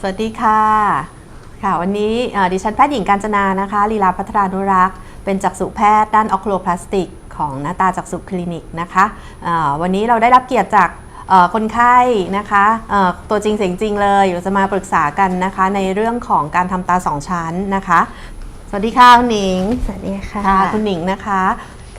สวัสดีค่ะ ค่ะวันนี้เอ่อดิฉันแพทย์หญิงการจนานะคะลีลาพัฒรานุรักษ์ เป็นจักษุแพทย์ด้านออคโลพลาสติก ของหน้าตาจักษุคลินิกนะคะเอ่อวันนี้เราได้รับเกียรติจากเอ่อคนไข้นะคะเอ่อตัวจริงเสียงจริงเลยเราจะมาปรึกษากันนะคะในเรื่องของการทำตาสองชั้นนะคะ สวัสดีค่ะคุณหนิง สวัสดีค่ะค่ะคุณหนิงนะคะ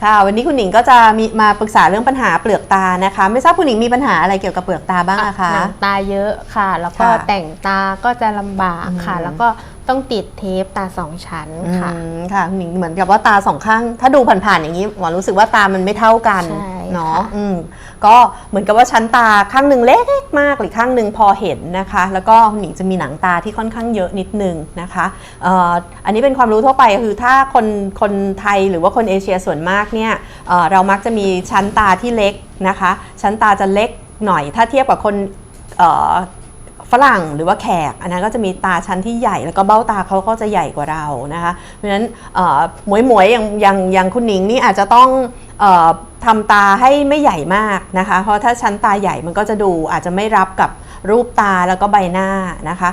ค่ะ วันนี้คุณหนิงก็จะมีมาปรึกษาเรื่องปัญหาเปลือกตานะคะ ไม่ทราบคุณหนิงมีปัญหาอะไรเกี่ยวกับเปลือกตาบ้างอะคะหนังตาเยอะค่ะ แล้วก็ค่ะแต่งตาก็จะลำบากค่ะ อืม แล้วก็ต้องติดเทปตาสองชั้นค่ะ อืมค่ะคุณหนิงเหมือนกับว่าตาสองข้าง ถ้าดูผ่านๆอย่างนี้หมอรู้สึกว่าตามันไม่เท่ากัน ใช่ เนาะค่ะอืมก็เหมือนกับว่าชั้นตาข้างหนึ่งเล็กมากหรือข้างหนึ่งพอเห็นนะคะ แล้วก็คุณหนิงจะมีหนังตาที่ค่อนข้างเยอะนิดนึงนะคะเอ่ออันนี้เป็นความรู้ทั่วไปคือถ้าคนคนไทยหรือว่าคนเอเชียส่วนมากเนี่ยเอ่อเรามักจะมีชั้นตาที่เล็กนะคะ ชั้นตาจะเล็กหน่อย ถ้าเทียบกับคนเอ่อฝรั่งหรือว่าแขกอันนั้นก็จะมีตาชั้นที่ใหญ่แล้วก็เบ้าตาเขาก็จะใหญ่กว่าเรานะคะ เพราะฉะนั้นเอ่อหมวยหมวยๆอย่างอย่างอย่างคุณหนิงนี่อาจจะต้องเออ ทำตาให้ไม่ใหญ่มากนะคะ เพราะถ้าชั้นตาใหญ่มันก็จะดูอาจจะไม่รับกับรูปตาแล้วก็ใบหน้านะคะ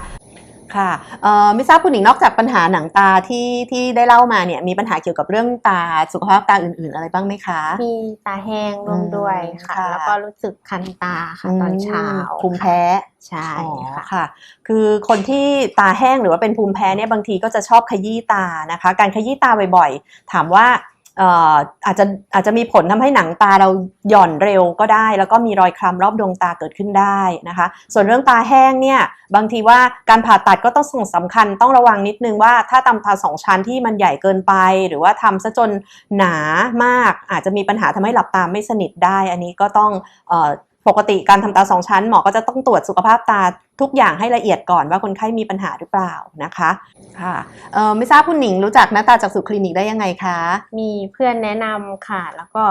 ค่ะเอ่อไม่ทราบคุณหนิงนอกจากปัญหาหนังตาที่ที่ได้เล่ามาเนี่ยมีปัญหาเกี่ยวกับเรื่องตาสุขภาพตาอื่น ๆ อะไรบ้างไหมคะ มีตาแห้งร่วมด้วยค่ะค่ะแล้วก็รู้สึกคันตาค่ะตอนเช้าภูมิแพ้ใช่อ๋อค่ะค่ะ คือคนที่ตาแห้งหรือว่าเป็นภูมิแพ้เนี่ยบางทีก็จะชอบขยี้ตานะคะ การขยี้ตาบ่อยๆ ถามว่าเอาจจะอาจจะมีผลทำให้หนังตาเราหย่อนเร็วก็ได้ แล้วก็มีรอยคล้ำรอบดวงตาเกิดขึ้นได้นะคะ ส่วนเรื่องตาแห้งเนี่ยบางทีว่าการผ่าตัดก็ต้องส่งสำคัญต้องระวังนิดนึงว่าถ้าตำตาสองชั้นที่มันใหญ่เกินไป หรือว่าทำซะจนหนามาก อาจจะมีปัญหาทำให้หลับตาไม่สนิทได้ อันนี้ก็ต้องอ ปกติการทำตาสองชั้นหมอก็จะต้องตรวจสุขภาพตาทุกอย่างให้ละเอียดก่อนว่าคนไข้มีปัญหาหรือเปล่านะคะค่ะไม่ทราบคุณหนิงรู้จักหน้าตาจากสุคลินิกได้ยังไงคะ มีเพื่อนแนะนำค่ะ แล้วก็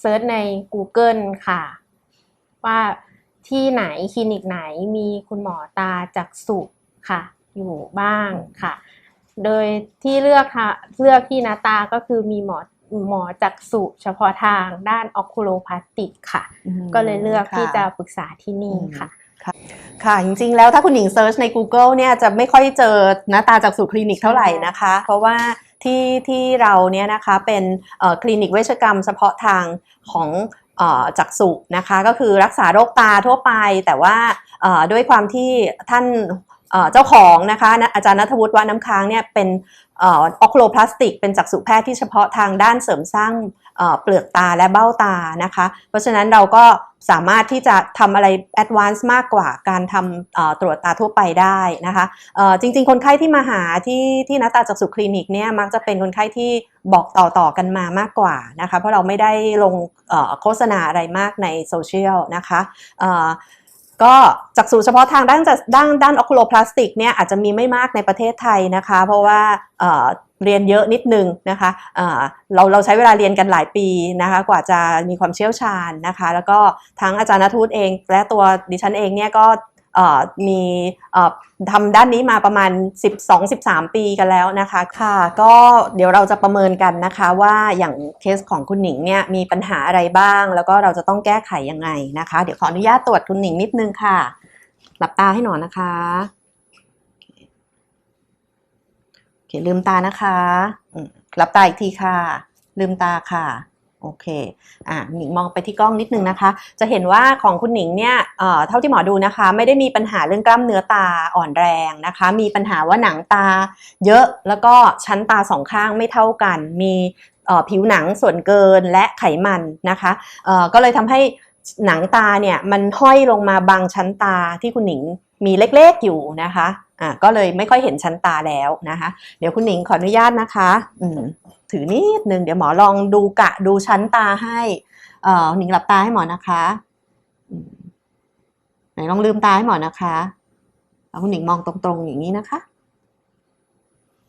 เซิร์ชใน Google ค่ะ ว่าที่ไหนคลินิกไหนมีคุณหมอตาจักษุค่ะ อยู่บ้างค่ะ โดยที่เลือกค่ะเลือกที่นาตาก็คือมีหมอ หมอจักษุเฉพาะทางด้านออคูโลพลาสติกค่ะ ก็เลยเลือกที่จะปรึกษาที่นี่ค่ะค่ะ จริงๆ แล้วถ้าคุณหญิงเซิร์ชใน Google เนี่ยจะไม่ค่อยเจอหน้าตาจากสุคลินิกเท่าไหร่นะคะ เพราะว่าที่ที่เราเนี่ยนะคะเป็นเอ่อคลินิกเวชกรรมเฉพาะทางของเอ่อจักษุนะคะ ก็คือรักษาโรคตาทั่วไป แต่ว่าเอ่อด้วยความที่ท่าน เจ้าของนะคะอาจารย์นัทวุฒิว่าน้ำค้างเนี่ยเป็นออคโลพลาสติก เป็นจักษุแพทย์ที่เฉพาะทางด้านเสริมสร้างเปลือกตาและเบ้าตานะคะ เพราะฉะนั้นเราก็สามารถที่จะทำอะไรแอดวานซ์มากกว่าการทำตรวจตาทั่วไปได้นะคะจริงๆ คนไข้ที่มาหาที่ที่นัตตาจักษุคลินิกเนี่ยมักจะเป็นคนไข้ที่บอกต่อๆกันมามากกว่านะคะ เพราะเราไม่ได้ลงโฆษณาอะไรมากในโซเชียลนะคะ ก็จากษุเฉพาะทางด้านด้านด้านออคูโลพลาสติกเนี่ยอาจจะมีไม่มากในประเทศไทยนะคะ เพราะว่าเเรียนเยอะนิดนึงนะคะเเราเราใช้เวลาเรียนกันหลายปีนะคะกว่าจะมีความเชี่ยวชาญนะคะ แล้วก็ทั้งอาจารย์นทูตเอง และตัวดิฉันเองเนี่ยก็ มีเอ่อทำด้านนี้มาประมาณ 12-13 ปีกันแล้วนะคะค่ะ ก็เดี๋ยวเราจะประเมินกันนะคะว่าอย่างเคสของคุณหนิงเนี่ยมีปัญหาอะไรบ้าง แล้วก็เราจะต้องแก้ไขยังไงนะคะ เดี๋ยวขออนุญาตตรวจคุณหนิงนิดนึงค่ะ หลับตาให้หนอนนะคะโอเคลืมตานะคะอืมหลับตาอีกทีค่ะ ลืมตาค่ะ โอเค อ่าหนิงมองไปที่กล้องนิดนึงนะคะ จะเห็นว่าของคุณหนิงเนี่ย เอ่อ เท่าที่หมอดูนะคะ ไม่ได้มีปัญหาเรื่องกล้ามเนื้อตาอ่อนแรงนะคะ มีปัญหาว่าหนังตาเยอะ แล้วก็ชั้นตาสองข้างไม่เท่ากัน มีเอ่อผิวหนังส่วนเกินและไขมันนะคะเอ่อก็เลยทำให้ หนังตาเนี่ยมันห้อยลงมาบางชั้นตาที่คุณหนิงมีเล็กๆอยู่นะคะอ่าก็เลยไม่ค่อยเห็นชั้นตาแล้วนะคะ เดี๋ยวคุณหนิงขออนุญาตนะคะอืมถือนิดนึงเดี๋ยวหมอลองดูกะดูชั้นตาให้เอ่อหนิงหลับตาให้หมอนะคะไหนลองลืมตาให้หมอนะคะแล้วคุณหนิงมองตรงๆอย่างนี้นะคะ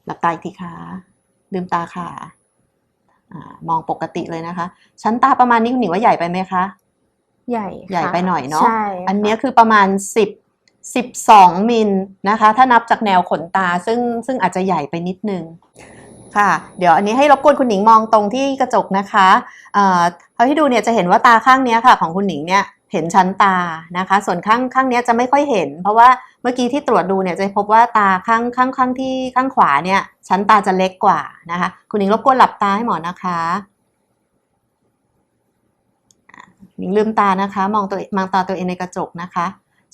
หลับตาอีกทีค่ะลืมตาค่ะอ่ามองปกติเลยนะคะ ชั้นตาประมาณนี้คุณหนิงว่าใหญ่ไปไหมคะ ใหญ่ค่ะใหญ่ไปหน่อยเนอะใช่อันเนี้ยค่ะคือประมาณ 10 12 มิลนะคะ ถ้านับจากแนวขนตาซึ่งซึ่งอาจจะใหญ่ไปนิดนึงค่ะ เดี๋ยวอันนี้ให้รบกวนคุณหนิงมองตรงที่กระจกนะคะเอ่อเท่าที่ดูเนี่ยจะเห็นว่าตาข้างเนี้ยค่ะ ของคุณหนิงเนี่ยเห็นชั้นตานะคะ ส่วนข้างข้างเนี้ยจะไม่ค่อยเห็น เพราะว่าเมื่อกี้ที่ตรวจดูเนี่ยจะพบว่าตาข้างข้างข้างที่ข้างขวาเนี่ยชั้นตาจะเล็กกว่านะคะ คุณหญิงรบกวนหลับตาให้หมอนะคะอะ หญิงลืมตานะคะ มองตัวมองตาตัวเองในกระจกนะคะ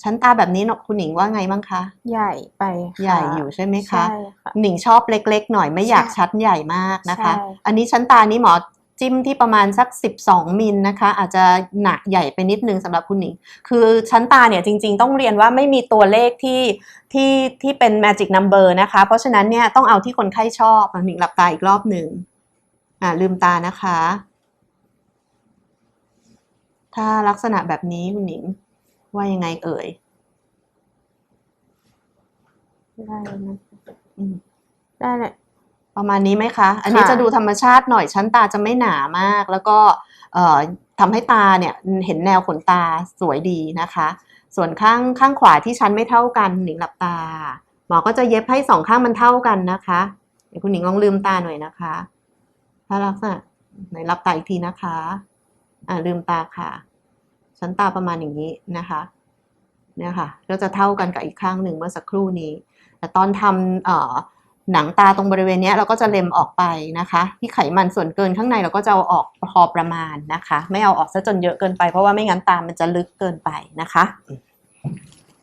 ชั้นตาแบบนี้เนอะคุณหญิงว่าไงบ้างคะ ใหญ่ไปค่ะใหญ่อยู่ใช่ไหมคะ ใช่ค่ะ หนิงชอบเล็กๆ หน่อยไม่อยากใช่ชั้นใหญ่มากนะคะ ใช่ อันนี้ชั้นตานี้หมอจิ้มที่ประมาณสัก 12 มิลนะคะ อาจจะหนักใหญ่ไปนิดนึงสำหรับคุณหนิง คือชั้นตาเนี่ยจริงๆ ต้องเรียนว่าไม่มีตัวเลขที่ที่ที่เป็น magic number นะคะ เพราะฉะนั้นเนี่ยต้องเอาที่คนไข้ชอบหนิงหลับตาอีกรอบหนึ่งอ่าลืมตานะคะ ถ้าลักษณะแบบนี้คุณหนิงว่ายังไงเอ่ยได้นะอืมได้เลยประมาณนี้ไหมคะ อันนี้ค่ะจะดูธรรมชาติหน่อยชั้นตาจะไม่หนามาก แล้วก็เอ่อทำให้ตาเนี่ยเห็นแนวขนตาสวยดีนะคะ ส่วนข้างข้างขวาที่ชั้นไม่เท่ากันหนิงหลับตา หมอก็จะเย็บให้สองข้างมันเท่ากันนะคะเดี๋ยวคุณหนิงลองลืมตาหน่อยนะคะถ้าลักษณะไหนหลับตาอีกทีนะคะ อ่าลืมตาค่ะ ชั้นตาประมาณอย่างนี้นะคะเนี่ยค่ะก็จะเท่ากันกับอีกข้างหนึ่งเมื่อสักครู่นี้ แต่ตอนทำหนังตาตรงบริเวณนี้เราก็จะเล็มออกไปนะคะ ที่ไขมันส่วนเกินข้างในเราก็จะเอาออกพอประมาณนะคะ ไม่เอาออกซะจนเยอะเกินไปเพราะว่าไม่งั้นตามันจะลึกเกินไปนะคะ